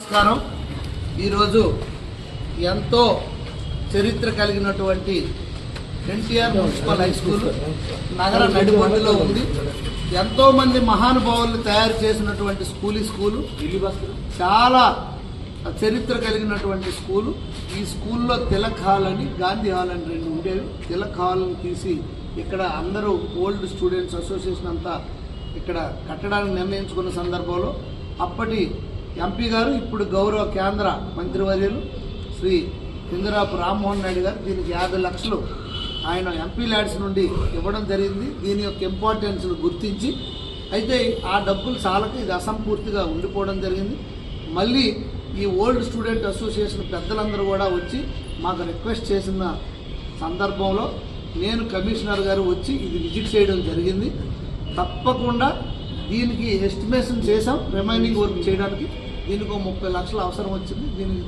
నమస్కారం. ఈరోజు ఎంతో చరిత్ర కలిగినటువంటి ఎన్టీఆర్ మున్సిపల్ హై స్కూల్ నగర నడిబొడ్డులో ఉంది. ఎంతో మంది మహానుభావులు తయారు చేసినటువంటి స్కూల్ ఈ స్కూలు. చాలా చరిత్ర కలిగినటువంటి స్కూలు. ఈ స్కూల్లో తిలక్ హాల్ అని గాంధీ హాల్ అని రెండు ఉండేవి. తిలక్ హాల్ని తీసి ఇక్కడ అందరూ ఓల్డ్ స్టూడెంట్స్ అసోసియేషన్ అంతా ఇక్కడ కట్టడానికి నిర్ణయించుకున్న సందర్భంలో అప్పటి ఎంపీ గారు ఇప్పుడు గౌరవ కేంద్ర మంత్రివర్యులు శ్రీ కిందరాపు రామ్మోహన్ నాయుడు గారు దీనికి యాభై లక్షలు ఆయన ఎంపీ ల్యాడ్స్ నుండి ఇవ్వడం జరిగింది. దీని యొక్క ఇంపార్టెన్స్ను గుర్తించి అయితే ఆ డబ్బులు చాలక ఇది అసంపూర్తిగా ఉండిపోవడం జరిగింది. మళ్ళీ ఈ ఓల్డ్ స్టూడెంట్ అసోసియేషన్ పెద్దలందరూ కూడా వచ్చి మాకు రిక్వెస్ట్ చేసిన సందర్భంలో నేను కమిషనర్ గారు వచ్చి ఇది విజిట్ చేయడం జరిగింది. తప్పకుండా దీనికి ఎస్టిమేషన్ చేసాం రిమైనింగ్ వర్క్ చేయడానికి దీనికి ఒక ముప్పై లక్షలు అవసరం వచ్చింది. దీనికి